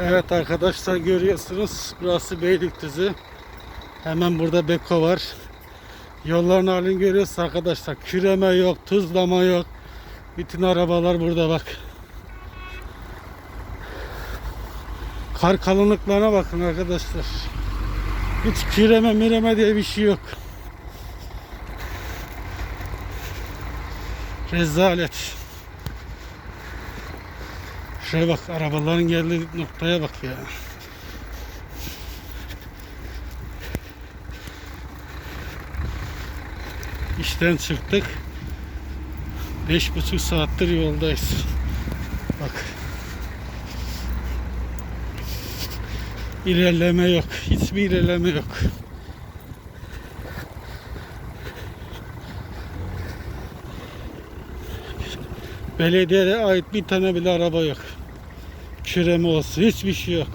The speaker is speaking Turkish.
Evet arkadaşlar görüyorsunuz burası Beylikdüzü. Hemen burada Beko var. Yolların halini görüyorsunuz arkadaşlar. Küreme yok, tuzlama yok. Bütün arabalar burada bak. Kar kalınlıklarına bakın arkadaşlar. Hiç küreme mireme diye bir şey yok. Rezalet. Şuraya bak arabaların geldiği noktaya bak ya. İşten çıktık. Beş buçuk saattir yoldayız. Bak. İlerleme yok. Hiçbir ilerleme yok. Belediyeye ait bir tane bile araba yok. Küreme olsun hiçbir şey yok.